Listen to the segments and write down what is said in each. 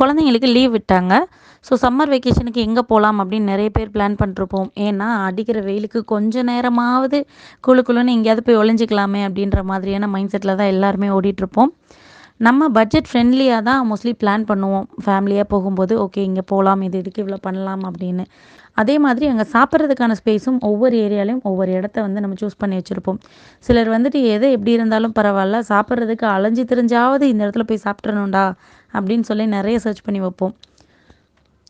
குழந்தைங்களுக்கு லீவ் விட்டாங்க. So summer வெக்கேஷனுக்கு எங்கே போகலாம் அப்படின்னு நிறைய பேர் பிளான் பண்ணிருப்போம். ஏன்னா அடிக்கிற வெயிலுக்கு கொஞ்ச நேரமாவது குழு குழுன்னு எங்கேயாவது போய் ஒளிஞ்சிக்கலாமே அப்படின்ற மாதிரியான மைண்ட் செட்டில் தான் எல்லாருமே ஓடிட்டுருப்போம் நம்ம பட்ஜெட் ஃப்ரெண்ட்லியாக தான் மோஸ்ட்லி பிளான் பண்ணுவோம். ஃபேமிலியாக போகும்போது ஓகே இங்கே போகலாம் இது இதுக்கு இவ்வளோ பண்ணலாம் அப்படின்னு. அதே மாதிரி அங்கே சாப்பிட்றதுக்கான ஸ்பேஸும் ஒவ்வொரு ஏரியாலையும் ஒவ்வொரு இடத்த வந்து நம்ம சூஸ் பண்ணி வச்சுருப்போம். சிலர் வந்துட்டு எது எப்படி இருந்தாலும் பரவாயில்ல சாப்பிட்றதுக்கு அலைஞ்சு தெரிஞ்சாவது இந்த இடத்துல போய் சாப்பிட்றணும்டா அப்படின்னு சொல்லி நிறைய சர்ச் பண்ணி வைப்போம்.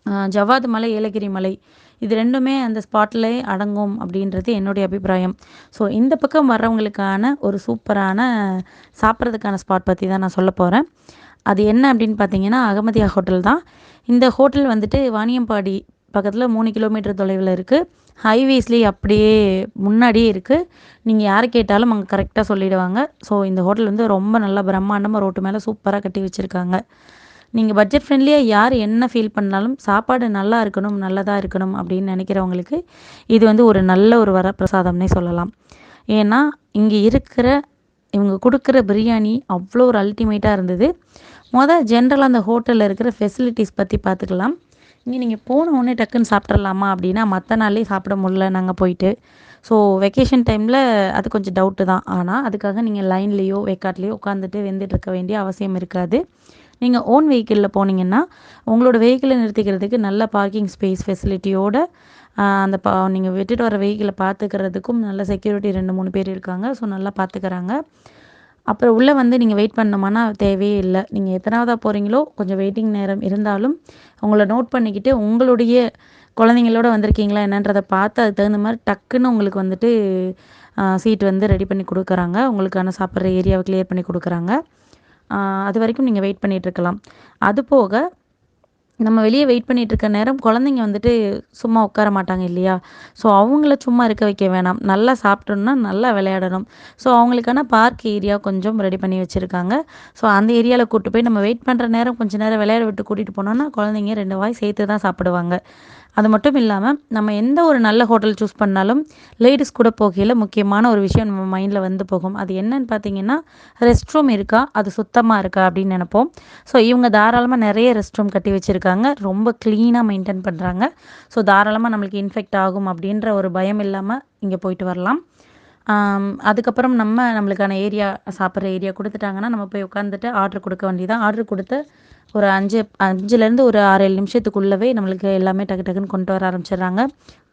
ஆஹ் ஜவ்வாது மலை ஏலகிரி மலை. இது ரெண்டுமே அந்த ஸ்பாட்டில் அடங்கும் அப்படின்றது என்னுடைய அபிப்பிராயம். ஸோ இந்த பக்கம் வர்றவங்களுக்கான ஒரு சூப்பரான சாப்பிட்றதுக்கான ஸ்பாட் பற்றி தான் நான் சொல்ல போகிறேன் அது என்ன அப்படின்னு பார்த்தீங்கன்னா அகமதியா ஹோட்டல் தான். இந்த ஹோட்டல் வந்துட்டு வாணியம்பாடி பக்கத்தில் மூணு கிலோமீட்டர் தொலைவில் இருக்குது ஹைவேஸ்லேயே அப்படியே முன்னாடியே இருக்குது நீங்கள் யாரை கேட்டாலும் அங்கே கரெக்டாக சொல்லிடுவாங்க. ஸோ இந்த ஹோட்டல் வந்து ரொம்ப நல்லா பிரம்மாண்டமாக ரோட்டு மேலே சூப்பராக கட்டி வச்சுருக்காங்க. நீங்கள் பட்ஜெட் ஃப்ரெண்ட்லியாக யார் என்ன ஃபீல் பண்ணாலும் சாப்பாடு நல்லா இருக்கணும் நல்லதாக இருக்கணும் அப்படின்னு நினைக்கிறவங்களுக்கு இது வந்து ஒரு நல்ல ஒரு வரப்பிரசாதம்னே சொல்லலாம். ஏன்னா இங்கே இருக்கிற இவங்க கொடுக்குற பிரியாணி அவ்வளோ ஒரு அல்டிமேட்டாக இருந்தது. மொதல் ஜென்ரலாக அந்த ஹோட்டலில் இருக்கிற ஃபெசிலிட்டிஸ் பற்றி பார்த்துக்கலாம் இங்கே நீங்கள் போன உடனே டக்குன்னு சாப்பிட்றலாமா அப்படின்னா மற்ற நாளே சாப்பிட முடியல நாங்கள் போயிட்டு. ஸோ வெக்கேஷன் டைமில் அது கொஞ்சம் டவுட்டு தான். ஆனால் அதுக்காக நீங்கள் லைன்லேயோ வெக்காட்லேயோ உட்காந்துட்டு வெந்துட்டு இருக்க வேண்டிய அவசியம் இருக்காது. நீங்கள் ஓன் வெஹிக்கிளில் போனீங்கன்னா உங்களோட வெஹிக்கிளை நிறுத்திக்கிறதுக்கு நல்ல பார்க்கிங் ஸ்பேஸ் ஃபெசிலிட்டியோட அந்த பா நீங்கள் விட்டுட்டு வர வெஹிக்கிளை பார்த்துக்கிறதுக்கும் நல்ல செக்யூரிட்டி ரெண்டு மூணு பேர் இருக்காங்க. ஸோ நல்லா பார்த்துக்கிறாங்க அப்புறம் உள்ளே வந்து நீங்கள் வெயிட் பண்ணணுமானா தேவையே இல்லை. நீங்கள் எத்தனாவதாக போகிறீங்களோ கொஞ்சம் வெயிட்டிங் நேரம் இருந்தாலும் உங்களை நோட் பண்ணிக்கிட்டு உங்களுடைய குழந்தைங்களோட வந்திருக்கீங்களா என்னன்றதை பார்த்து அதுக்கு தகுந்த மாதிரி டக்குன்னு உங்களுக்கு வந்துட்டு சீட் வந்து ரெடி பண்ணி கொடுக்குறாங்க. உங்களுக்கான சாப்பிட்ற ஏரியாவை கிளியர் பண்ணி கொடுக்குறாங்க. அது வரைக்கும் நீங்கள் வெயிட் பண்ணிகிட்ருக்கலாம் அது போக நம்ம வெளியே வெயிட் பண்ணிகிட்டு இருக்க நேரம் குழந்தைங்க வந்துட்டு சும்மா உட்கார மாட்டாங்க இல்லையா? ஸோ அவங்கள சும்மா இருக்க வைக்க வேணாம். நல்லா சாப்பிட்டோன்னா நல்லா விளையாடணும். ஸோ அவங்களுக்கான பார்க் ஏரியா கொஞ்சம் ரெடி பண்ணி வச்சுருக்காங்க. ஸோ அந்த ஏரியாவில் கூட்டு போய் நம்ம வெயிட் பண்ணுற நேரம் கொஞ்சம் நேரம் விளையாட விட்டு கூட்டிகிட்டு போனோம்னா குழந்தைங்க ரெண்டு வாய் சேர்த்து தான் சாப்பிடுவாங்க. அது மட்டும் இல்லாமல் நம்ம எந்த ஒரு நல்ல ஹோட்டல் சூஸ் பண்ணாலும் லேடிஸ் கூட போகையில் முக்கியமான ஒரு விஷயம் நம்ம மைண்டில் வந்து போகும். அது என்னன்னு பார்த்தீங்கன்னா ரெஸ்ட் ரூம் இருக்கா? அது சுத்தமாக இருக்கா? அப்படின்னு நினைப்போம். ஸோ இவங்க தாராளமாக நிறைய ரெஸ்ட் ரூம் கட்டி வச்சுருக்காங்க. ரொம்ப க்ளீனாக மெயின்டைன் பண்ணுறாங்க ஸோ தாராளமாக நம்மளுக்கு இன்ஃபெக்ட் ஆகும் அப்படின்ற ஒரு பயம் இல்லாமல் இங்கே போயிட்டு வரலாம். அதுக்கப்புறம் நம்ம நம்மளுக்கான ஏரியா சாப்பிட்ற ஏரியா கொடுத்துட்டாங்கன்னா நம்ம போய் உட்காந்துட்டு ஆர்டர் கொடுக்க வேண்டியதான் ஆர்டர் கொடுத்து ஒரு அஞ்சு அஞ்சுலேருந்து ஒரு ஆறு ஏழு நிமிஷத்துக்குள்ளவே நம்மளுக்கு எல்லாமே டக்கு டக்குன்னு கொண்டு வர ஆரம்பிச்சிடுறாங்க.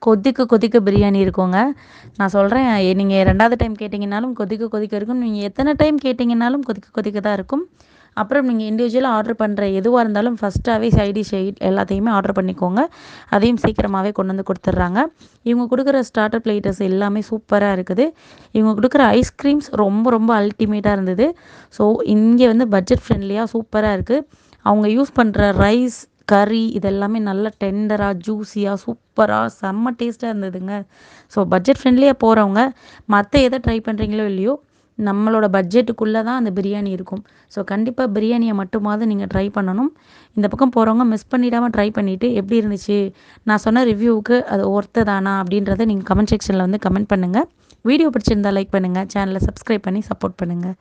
கொதிக்க கொதிக்க பிரியாணி இருக்குங்க. நான் சொல்கிறேன் நீங்கள் ரெண்டாவது டைம் கேட்டிங்கனாலும் கொதிக்க கொதிக்க இருக்கும். நீங்கள் எத்தனை டைம் கேட்டிங்கனாலும் கொதிக்க கொதிக்க தான் இருக்கும். அப்புறம் நீங்கள் இண்டிவிஜுவலாக ஆர்டர் பண்ணுற எதுவாக இருந்தாலும் ஃபஸ்ட்டாகவே சைடி ஷைட் எல்லாத்தையுமே ஆர்டர் பண்ணிக்கோங்க. அதையும் சீக்கிரமாகவே கொண்டு வந்து கொடுத்துட்றாங்க இவங்க கொடுக்குற ஸ்டார்டர் பிளேட்டர்ஸ் எல்லாமே சூப்பராக இருக்குது. இவங்க கொடுக்குற ஐஸ்கிரீம்ஸ் ரொம்ப ரொம்ப அல்டிமேட்டாக இருந்தது. ஸோ இங்கே வந்து பட்ஜெட் ஃப்ரெண்ட்லியாக சூப்பராக இருக்குது அவங்க யூஸ் பண்ணுற ரைஸ் கறி இதெல்லாமே நல்லா டெண்டராக ஜூஸியாக சூப்பராக செம்ம டேஸ்ட்டாக இருந்ததுங்க. ஸோ பட்ஜெட் ஃப்ரெண்ட்லியாக போகிறவங்க மற்ற எதை ட்ரை பண்ணுறீங்களோ இல்லையோ நம்மளோட பட்ஜெட்டுக்குள்ளே தான் அந்த பிரியாணி இருக்கும். ஸோ கண்டிப்பாக பிரியாணியை மட்டுமாவது நீங்கள் ட்ரை பண்ணணும். இந்த பக்கம் போகிறவங்க மிஸ் பண்ணிடாமல் ட்ரை பண்ணிவிட்டு எப்படி இருந்துச்சு? நான் சொன்ன ரிவ்யூவுக்கு அது ஒர்த்ததானா அப்படின்றத நீங்கள் கமெண்ட் செக்ஷனில் வந்து கமெண்ட் பண்ணுங்கள் வீடியோ பிடிச்சிருந்தா லைக் பண்ணுங்கள் சேனலை சப்ஸ்கிரைப் பண்ணி சப்போர்ட் பண்ணுங்கள்